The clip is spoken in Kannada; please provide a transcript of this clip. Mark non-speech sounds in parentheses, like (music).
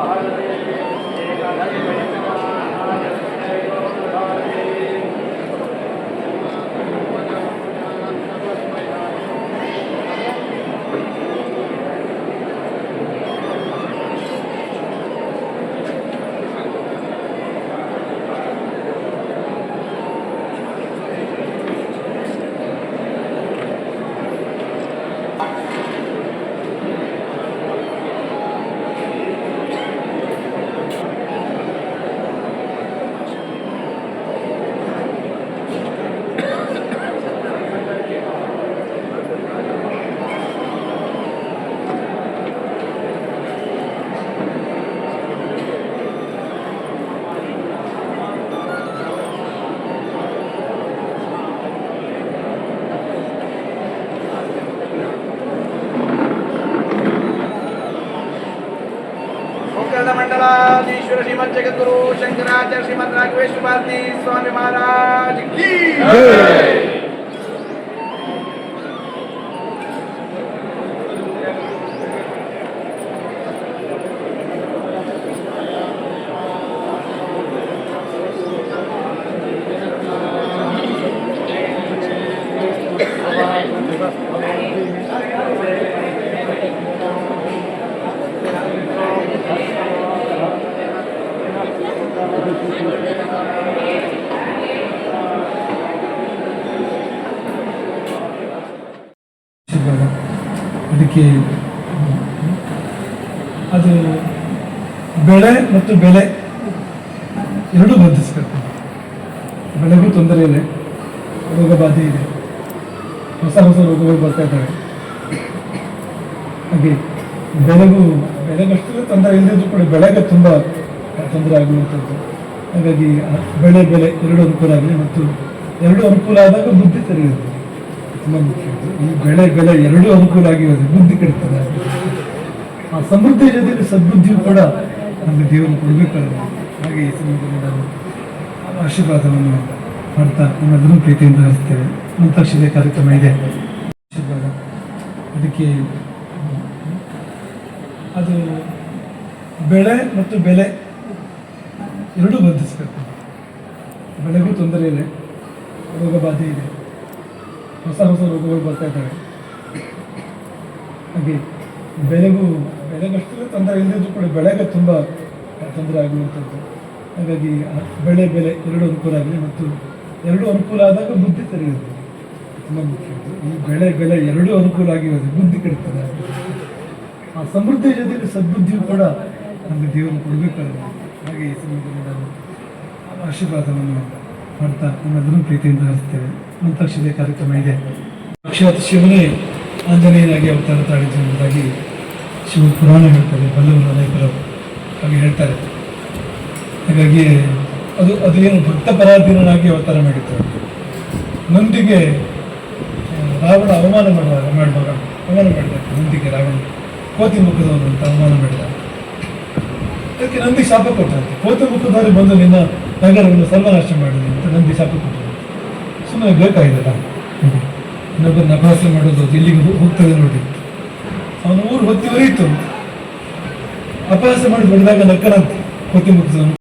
parada dele. శ్రీవేంకటాధీశ్వర శ్రీమద్ జగద్గురు శంకరాచార్య శ్రీమద్ రాఘవేశ్వర భారతి స్వామి మహారాజ్ ಸಿಗಲ್ಲ (laughs) ಅದಕ್ಕೆ, ಅದು ಬೆಳೆ ಮತ್ತು ಬೆಲೆ ಎರಡೂ ಬಂಧಿಸಬೇಕು. ಬೆಳೆಗೂ ತೊಂದರೆ ಇದೆ, ರೋಗ ಬಾಧೆ ಇದೆ, ಹೊಸ ಹೊಸ ರೋಗಗಳು ಬರ್ತಾ ಇದ್ದಾವೆ. ಹಾಗೆ ಬೆಳೆಗೂ, ಬೆಳೆಗಷ್ಟು ತೊಂದರೆ ಇಲ್ಲದಿದ್ರು ಕೂಡ ಬೆಳೆಗೆ ತುಂಬ ತೊಂದರೆ ಆಗುವಂಥದ್ದು. ಹಾಗಾಗಿ ಬೆಳೆ ಬೆಲೆ ಎರಡು ಅನುಕೂಲ ಆಗಲಿ ಮತ್ತು ಎರಡು ಅನುಕೂಲ ಆದಾಗ ಬುದ್ಧಿ ಸರಿ ಇರುತ್ತೆ. ತುಂಬ ಮುಖ್ಯ. ಈ ಬೆಳೆ ಬೆಲೆ ಎರಡೂ ಅನುಕೂಲ ಆಗಿರೋದು ಬುದ್ಧಿ ಕೆಡ್ತದೆ. ಆ ಸಮೃದ್ಧಿ ಜೊತೆಗೆ ಸದ್ಬುದ್ಧಿಯು ಕೂಡ ನಮಗೆ ದೇವರು ಕೊಡಬೇಕಾದ್ರೆ ಹಾಗೆ ಈ ಸಮಯದಲ್ಲಿ ನಾವು ಆಶೀರ್ವಾದವನ್ನು ಮಾಡ್ತಾ ನಮ್ಮೆಲ್ಲರೂ ಪ್ರೀತಿಯಿಂದ ಹರಿಸ್ತೇವೆ ಮುಂತಾಕ್ಷಿದೆ ಕಾರ್ಯಕ್ರಮ ಇದೆ. ಆಶೀರ್ವಾದ. ಅದಕ್ಕೆ, ಅದು ಬೆಳೆ ಮತ್ತು ಬೆಲೆ ಎರಡೂ ಬಂಧಿಸಬೇಕು. ಬೆಳೆಗೂ ತೊಂದರೆ ಇದೆ ರೋಗ ಬಾಧೆ ಇದೆ. ಹೊಸ ಹೊಸ ರೋಗಗಳು ಬರ್ತಾ ಇದ್ದಾವೆ. ಹಾಗೆ ಬೆಳೆಗೂ ಬೆಳೆಗಷ್ಟು ತೊಂದರೆ ಇಲ್ಲದಿದ್ರು ಕೂಡ ಬೆಳೆಗೆ ತುಂಬ ತೊಂದರೆ ಆಗುವಂಥದ್ದು. ಹಾಗಾಗಿ ಬೆಳೆ ಬೆಲೆ ಎರಡು ಅನುಕೂಲ ಆಗಲಿ ಮತ್ತು ಎರಡು ಅನುಕೂಲ ಆದಾಗ ಬುದ್ಧಿ ತೆರೆಯುತ್ತೆ ತುಂಬ ಮುಖ್ಯ. ಈ ಬೆಳೆ ಬೆಲೆ ಎರಡೂ ಅನುಕೂಲ ಆಗಿರೋದು ಬುದ್ಧಿ ಕೆಡ್ತದೆ. ಆ ಸಮೃದ್ಧಿಯ ಜೊತೆಗೆ ಸದ್ಬುದ್ಧಿಯು ಕೂಡ ನಮಗೆ ದೇವರು ಕೊಡಬೇಕಾದ್ರೆ ಹಾಗೆ ಈ ಸಮಯದಲ್ಲಿ ನಾನು ಆಶೀರ್ವಾದವನ್ನು ಮಾಡ್ತಾ ನಿಮ್ಮೆಲ್ಲರೂ ಪ್ರೀತಿಯಿಂದ ಹರಿಸ್ತೇವೆ ಮುಂತಾಕ್ಷಿದೆ ಕಾರ್ಯಕ್ರಮ ಇದೆ. ಸಾಕ್ಷಾತ್ ಶಿವನೇ ಆಂಜನೇಯನಾಗಿ ಅವತಾರ ತಾಳಿದ್ದು ಎಂಬುದಾಗಿ ಶಿವ ಪುರಾಣ ಹೇಳ್ತಾರೆ. ಬಲ್ಲವರ ನಾಯಕರು ಹಾಗೆ ಹೇಳ್ತಾರೆ. ಹಾಗಾಗಿ ಅದು ಅದು ಏನು ಭಕ್ತ ಪರಾಧೀನನಾಗಿ ಅವತಾರ ಮಾಡಿತ್ತು ನಂದಿಗೆ ರಾವಣ ಅವಮಾನ ಮಾಡುವಾಗ ಮಾಡುವಾಗ ಅವಮಾನ ಮಾಡಿದ ನಂದಿಗೆ ರಾವಣ ಕೋತಿ ಮುಖದವನು ಅಂತ ಅವಮಾನ ಮಾಡಿದ ಅದಕ್ಕೆ ನಂದಿ ಶಾಪ ಕೊಟ್ಟಂತೆ. ಕೋತ ಮುಖದಾರಿ ಬಂದು ನಿನ್ನ ನಗರವನ್ನು ಸರ್ವನಾಶ ಮಾಡಿದೆ ಅಂತ ನಂಬಿ ಶಾಪ ಕೊಟ್ಟರು. ಸುಮ್ಮನೆ ಬೇಕಾಗಿದೆಲ್ಲ ಇನ್ನೊಬ್ಬರನ್ನ ಅಭ್ಯಾಸ ಮಾಡೋದು ಇಲ್ಲಿಗೆ ಹೋಗ್ತದೆ ನೋಡಿ. ಅವನು ಊರು ಹೊತ್ತಿ ಹೊರೀತು ಅಪಹಾಸ ಮಾಡಿ ಬಂದಾಗ ನಕ್ಕನಂತೆ. ಕೋತಿ ಮುಖದವನು